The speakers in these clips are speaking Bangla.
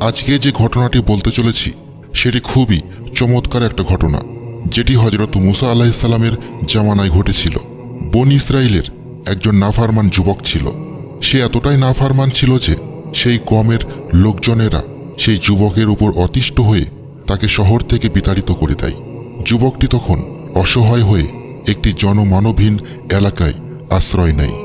আজকে যে ঘটনাটি বলতে চলেছি, সেটি খুবই চমৎকার একটা ঘটনা, যেটি হজরত মুসা আলাহিসাল্লামের জামানায় ঘটেছিল। বন ইসরায়েলের একজন নাফারমান যুবক ছিল। সে এতটাই নাফারমান ছিল যে, সেই কমের লোকজনেরা সেই যুবকের উপর অতিষ্ঠ হয়ে তাকে শহর থেকে বিতাড়িত করে দেয়। যুবকটি তখন অসহায় হয়ে একটি জনমানবহীন এলাকায় আশ্রয় নেয়।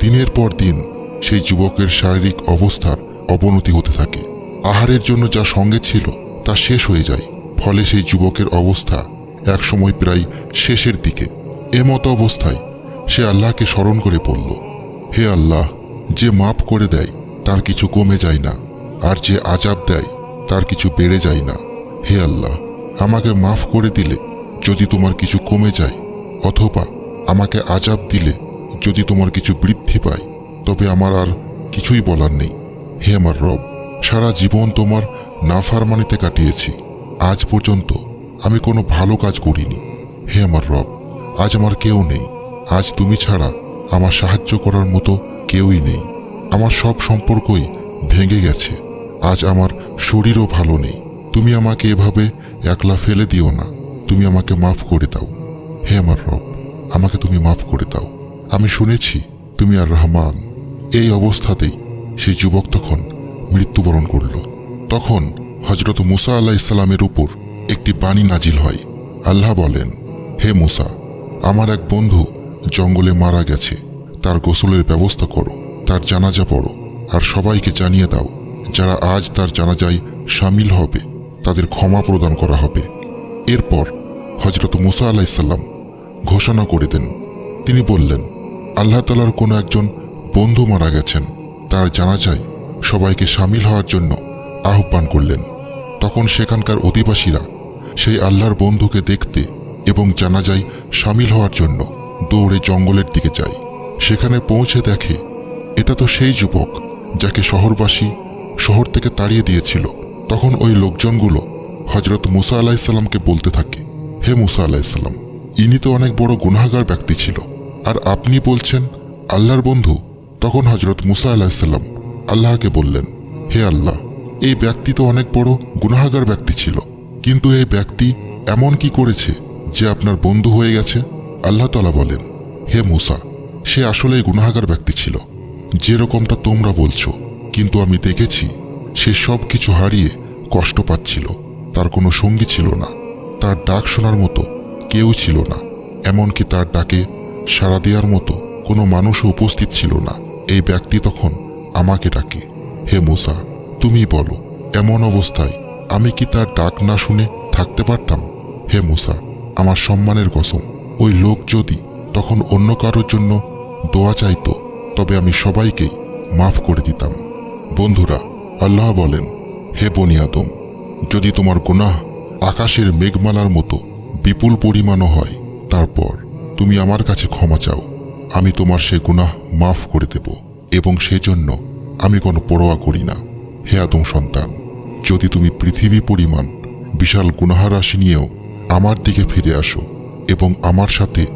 দিনের পর দিন সেই যুবকের শারীরিক অবস্থার অবনতি হতে থাকে। আহারের জন্য যা সঙ্গে ছিল, তা শেষ হয়ে যায়। ফলে সেই যুবকের অবস্থা একসময় প্রায় শেষের দিকে। এমতো অবস্থায় সে আল্লাহকে স্মরণ করে বলল, হে আল্লাহ, যে মাপ করে দেয়, তার কিছু কমে যায় না। আর যে আজাব দেয়, তার কিছু বেড়ে যায় না। হে আল্লাহ, আমাকে মাফ করে দিলে যদি তোমার কিছু কমে যায়, অথবা আমাকে আজাব দিলে যদি তোমার কিছু বৃদ্ধি পায়, তবে আমার আর কিছুই বলার নেই। হে আমার রব সারা জীবন তোমার নাফারমানিতে কাটিয়েছি। আজ পর্যন্ত আমি কোনো ভালো কাজ করিনি। হে আমার রব, আজ আমার কেউ নেই। আজ তুমি ছাড়া আমার সাহায্য করার মতো কেউই নেই। আমার সব সম্পর্কই ভেঙে গেছে। আজ আমার শরীরও ভালো নেই। তুমি আমাকে এভাবে একলা ফেলে দিও না। তুমি আমাকে মাফ করে দাও। হে আমার রব, আমাকে তুমি মাফ করে দাও। আমি শুনেছি তুমি আর রহমান। এই অবস্থাতেই সেই যুবক তখন মৃত্যুবরণ করল। তখন হজরত মুসা আল্লাহ ইসলামের উপর একটি বাণী নাজিল হয়। আল্লাহ বলেন, হে মুসা, আমার এক বন্ধু জঙ্গলে মারা গেছে। তার গোসলের ব্যবস্থা করো, তার জানাজা পড়ো, আর সবাইকে জানিয়ে দাও, যারা আজ তার জানাজায় সামিল হবে, তাদের ক্ষমা প্রদান করা হবে। এরপর হজরত মুসা আলাইসাল্লাম ঘোষণা করে দেন। তিনি বললেন, আল্লাহ তালার কোনো একজন বন্ধু মারা গেছেন। তার জানাজায় সবাইকে সামিল হওয়ার জন্য আহ্বান করলেন। তখন সেখানকার অধিবাসীরা সেই আল্লাহর বন্ধুকে দেখতে এবং জানাজায় সামিল হওয়ার জন্য দৌড়ে জঙ্গলের দিকে যায়। সেখানে পৌঁছে দেখে, এটা তো সেই যুবক যাকে শহরবাসী শহর থেকে তাড়িয়ে দিয়েছিল। তখন ওই লোকজনগুলো হজরত মুসা আলাহিসাল্লামকে বলতে থাকে, হে মুসা আলাহিসাল্লাম ইনি তো অনেক বড় গুনাহগার ব্যক্তি ছিল। আর আপনি বলছেন, আল্লাহর বন্ধু? তখন হজরত মুসা আলাহিসাল্লাম আল্লাহকে বললেন, হে আল্লাহ, এই ব্যক্তি তো অনেক বড় গুনাহাগার ব্যক্তি ছিল। কিন্তু এই ব্যক্তি এমন কি করেছে যে আপনার বন্ধু হয়ে গেছে? আল্লাহ তালা বলেন, হে মুসা, সে আসলেই গুনাহাগার ব্যক্তি ছিল। যেরকমটা তোমরা বলছো, কিন্তু আমি দেখেছি সে সব কিছু হারিয়ে কষ্ট পাচ্ছিল। তার কোনো সঙ্গী ছিল না। তার ডাক শোনার মতো কেউ ছিল না। এমনকি তার ডাকে সাড়া দেওয়ার মতো কোনো মানুষও উপস্থিত ছিল না। এই ব্যক্তি তখন আমাকে ডাকে, হে মুসা তুমি বলো, এমন অবস্থায় আমি কি তার ডাক না শুনে থাকতে পারতাম? হে মুসা, আমার সম্মানের কসম, ওই লোক যদি তখন অন্য কারোর জন্য দোয়া চাইতো, তবে আমি সবাইকেই মাফ করে দিতাম। বন্ধুরা, আল্লাহ বলেন, হে বনি আদম, যদি তোমার গুনাহ আকাশের মেঘমালার মতো বিপুল পরিমাণও হয়, তারপর তুমি আমার কাছে ক্ষমা চাও, আমি তোমার সে গুনাহ মাফ করে দেব। এবং সেজন্য আমি কোনো পরোয়া করি না। হে আদম সন্তান, যদি তুমি পৃথিবী পরিমাণ বিশাল গুনাহার রাশি নিয়েও আমার দিকে ফিরে আসো এবং আমার সাথে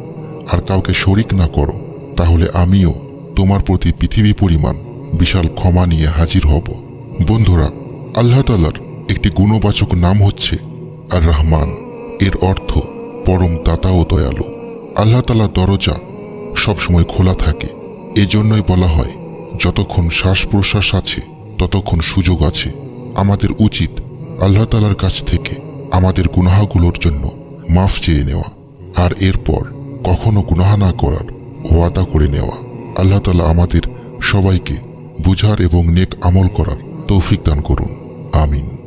আর কাউকে শরিক না করো, তাহলে আমিও তোমার প্রতি পৃথিবী পরিমাণ বিশাল ক্ষমা নিয়ে হাজির হব। বন্ধুরা, আল্লাহ তালার একটি গুণবাচক নাম হচ্ছে আর রহমান এর অর্থ পরম দাতা ও দয়ালু। আল্লাহ তালার দরজা সবসময় খোলা থাকে। এজন্যই বলা হয় যতক্ষণ শ্বাস প্রশ্বাস আছে, ততক্ষণ সুযোগ আছে। আমাদের উচিত আল্লাহ তালার কাছ থেকে আমাদের গুনাহাগুলোর জন্য মাফ চেয়ে নেওয়া আর এরপর কখনো গুনাহা না করার ওয়াদা করে নেওয়া। আল্লাহ তালা আমাদের সবাইকে বুঝার এবং নেক আমল করার তৌফিক দান করুন। আমিন।